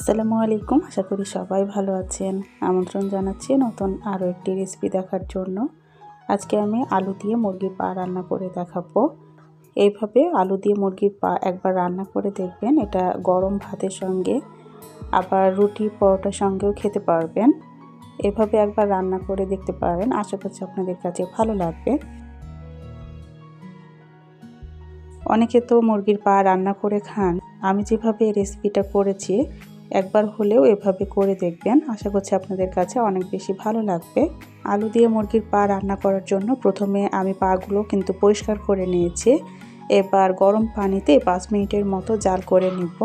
আসসালামু আলাইকুম। আশা করি সবাই ভালো আছেন। আমন্ত্রণ জানাচ্ছি নতুন আরও একটি রেসিপি দেখার জন্য। আজকে আমি আলু দিয়ে মুরগির পা রান্না করে দেখাবো। এইভাবে আলু দিয়ে মুরগির পা একবার রান্না করে দেখবেন, এটা গরম ভাতের সঙ্গে, আবার রুটি, পরোটার সঙ্গেও খেতে পারবেন। এভাবে একবার রান্না করে দেখতে পারেন। আশা করছি আপনাদের কাছে ভালো লাগবে। অনেকে তো মুরগির পা রান্না করে খান। আমি যেভাবে রেসিপিটা করেছি একবার হলেও এভাবে করে দেখবেন। আশা করছি আপনাদের কাছে অনেক বেশি ভালো লাগবে। আলু দিয়ে মুরগির পা রান্না করার জন্য প্রথমে আমি পাগুলো কিন্তু পরিষ্কার করে নিয়েছি। এবার গরম পানিতে পাঁচ মিনিটের মতো জাল করে নিব।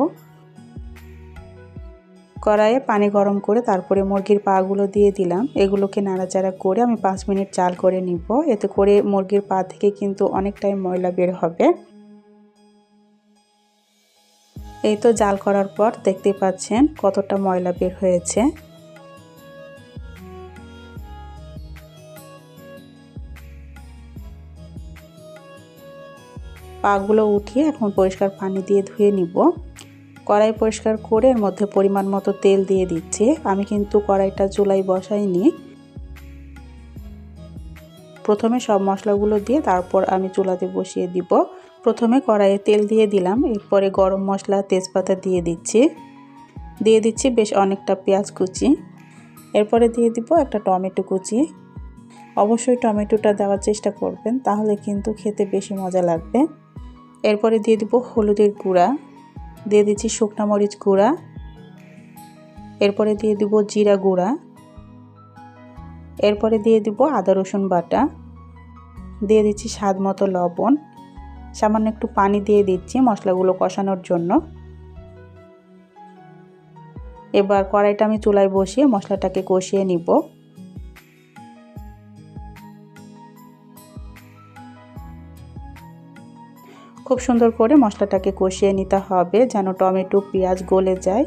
কড়াইয়ে পানি গরম করে তারপরে মুরগির পাগুলো দিয়ে দিলাম। এগুলোকে নাড়াচাড়া করে আমি পাঁচ মিনিট জাল করে নিব। এতে করে মুরগির পা থেকে কিন্তু অনেকটাই ময়লা বের হবে। এই তো জাল করার পর দেখতে পাচ্ছেন কতটা ময়লা বের হয়েছে। পাগুলো উঠিয়ে এখন পরিষ্কার পানি দিয়ে ধুয়ে নিব। কড়াই পরিষ্কার করে এর মধ্যে পরিমাণ মতো তেল দিয়ে দিচ্ছি। আমি কিন্তু কড়াইটা চুলাই বসাইনি। প্রথমে সব মশলাগুলো দিয়ে তারপর আমি চুলাতে বসিয়ে দিব। প্রথমে কড়াইয়ে তেল দিয়ে দিলাম, এরপরে গরম মশলা, তেজপাতা দিয়ে দিচ্ছি। দিয়ে দিচ্ছি বেশ অনেকটা পেঁয়াজ কুচি। এরপরে দিয়ে দিব একটা টমেটো কুচি। অবশ্যই টমেটোটা দেওয়ার চেষ্টা করবেন, তাহলে কিন্তু খেতে বেশি মজা লাগবে। এরপরে দিয়ে দিব হলুদের গুঁড়া। দিয়ে দিচ্ছি শুকনা মরিচ গুঁড়া। এরপরে দিয়ে দিব জিরা গুঁড়া। এরপরে দিয়ে দিব আদা রসুন বাটা। দিয়ে দিচ্ছি স্বাদ মতো লবণ। সামান্য একটু পানি দিয়ে দিচ্ছি মশলাগুলো কষানোর জন্য। এবার কড়াইটা আমি চুলায় বসিয়ে মশলাটাকে কষিয়ে নিব। খুব সুন্দর করে মশলাটাকে কষিয়ে নিতে হবে যেন টমেটো, পেঁয়াজ গলে যায়।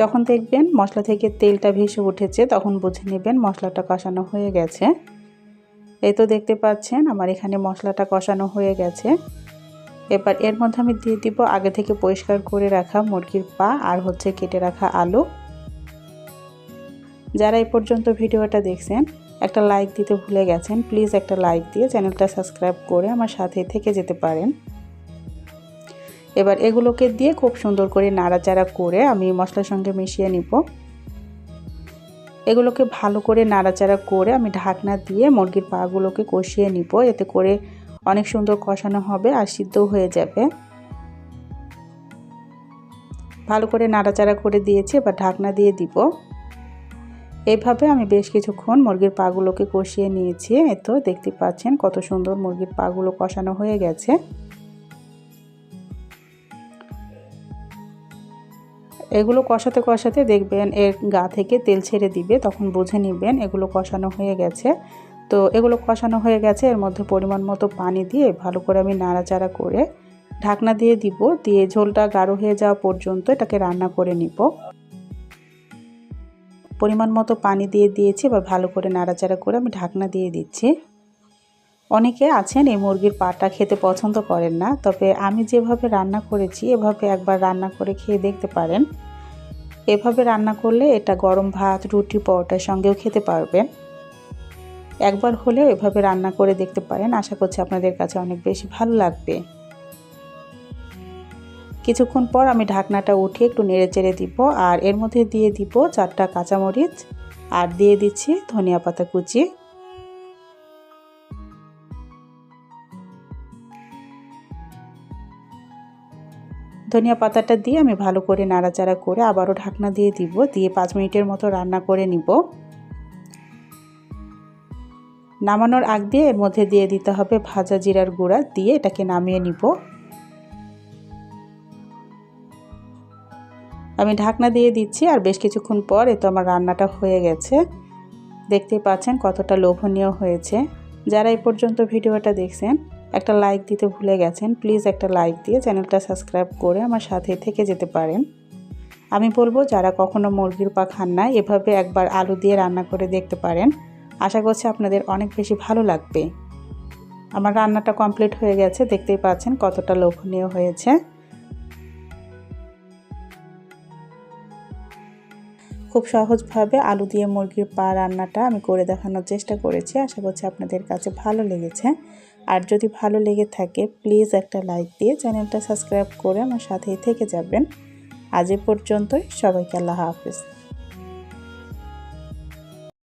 যখন দেখবেন মশলা থেকে তেলটা ভেসে উঠেছে, তখন বুঝে নেবেন মশলাটা কষানো হয়ে গেছে। এই তো দেখতে পাচ্ছেন, আমার এখানে মশলাটা কষানো হয়ে গেছে। এবার এর মধ্যে আমি দিয়ে দিব আগে থেকে পরিষ্কার করে রাখা মুরগির পা আর হচ্ছে কেটে রাখা আলু। যারা এই পর্যন্ত ভিডিওটা দেখছেন, একটা লাইক দিতে ভুলে গেছেন, প্লিজ একটা লাইক দিয়ে চ্যানেলটা সাবস্ক্রাইব করে আমার সাথে থেকে যেতে পারেন। এবার এগুলোকে দিয়ে খুব সুন্দর করে নাড়াচাড়া করে আমি মশলার সঙ্গে মিশিয়ে নিব। এগুলোকে ভালো করে নাড়াচাড়া করে আমি ঢাকনা দিয়ে মুরগির পাগুলোকে কষিয়ে নিব। এতে করে অনেক সুন্দর কষানো হবে আর সিদ্ধ হয়ে যাবে। ভালো করে নাড়াচাড়া করে দিয়েছি, এবার ঢাকনা দিয়ে দিব। এইভাবে আমি বেশ কিছুক্ষণ মুরগির পাগুলোকে কষিয়ে নিয়েছি। এতো দেখতে পাচ্ছেন কত সুন্দর মুরগির পাগুলো কষানো হয়ে গেছে। এগুলো কষাতে কষাতে দেখবেন এর গা থেকে তেল ছেড়ে দিবে, তখন বুঝে নেবেন এগুলো কষানো হয়ে গেছে। তো এগুলো কষানো হয়ে গেছে, এর মধ্যে পরিমাণ মতো পানি দিয়ে ভালো করে আমি নাড়াচাড়া করে ঢাকনা দিয়ে দিব, দিয়ে ঝোলটা গাঢ় হয়ে যাওয়া পর্যন্ত এটাকে রান্না করে নিব। পরিমাণ মতো পানি দিয়ে দিয়েছি, এবার ভালো করে নাড়াচাড়া করে আমি ঢাকনা দিয়ে দিচ্ছি। অনেকে আছেন এই মুরগির পাটা খেতে পছন্দ করেন না, তবে আমি যেভাবে রান্না করেছি, এভাবে একবার রান্না করে খেয়ে দেখতে পারেন। এভাবে রান্না করলে এটা গরম ভাত, রুটি, পরোটার সঙ্গেও খেতে পারবেন। একবার হলেও এভাবে রান্না করে দেখতে পারেন, আশা করছি আপনাদের কাছে অনেক বেশি ভালো লাগবে। কিছুক্ষণ পর আমি ঢাকনাটা উঠিয়ে একটু নেড়ে চেড়ে দিব, আর এর মধ্যে দিয়ে দিব চারটা কাঁচামরিচ, আর দিয়ে দিচ্ছি ধনিয়া পাতা কুচি। ধনিয়া পাতাটা দিয়ে আমি ভালো করে নাড়াচাড়া করে আবারও ঢাকনা দিয়ে দিব। দিয়ে পাঁচ মিনিটের মতো রান্না করে নিব। নামানোর আগ দিয়ে এর মধ্যে দিয়ে দিতে হবে ভাজা জিরার গুঁড়া। দিয়ে এটাকে নামিয়ে নিব। আমি ঢাকনা দিয়ে দিচ্ছি আর বেশ কিছুক্ষণ পর এ তো আমার রান্নাটা হয়ে গেছে। দেখতেই পাচ্ছেন কতটা লোভনীয় হয়েছে। যারা এই পর্যন্ত ভিডিওটা দেখছেন একটা লাইক দিতে ভুলে গেছেন প্লিজ একটা লাইক দিয়ে চ্যানেলটা সাবস্ক্রাইব করে আমার সাথে থেকে যেতে পারেন। আমি বলব, যারা কখনো মুরগির পা খান না, এভাবে একবার আলু দিয়ে রান্না করে দেখতে পারেন। আশা করছি আপনাদের অনেক বেশি ভালো লাগবে। আমার রান্নাটা কমপ্লিট হয়ে গেছে, দেখতেই পাচ্ছেন কতটা লোভনীয় হয়েছে। খুব সহজভাবে আলু দিয়ে মুরগির পা রান্নাটা আমি করে দেখানোর চেষ্টা করেছি, আশা করছি আপনাদের কাছে ভালো লেগেছে। আর যদি ভালো লেগে থাকে প্লিজ একটা লাইক দিয়ে চ্যানেলটা সাবস্ক্রাইব করে আমার সাথেই থেকে যাবেন। আজ এ পর্যন্তই, সবাইকে আল্লাহ হাফিজ।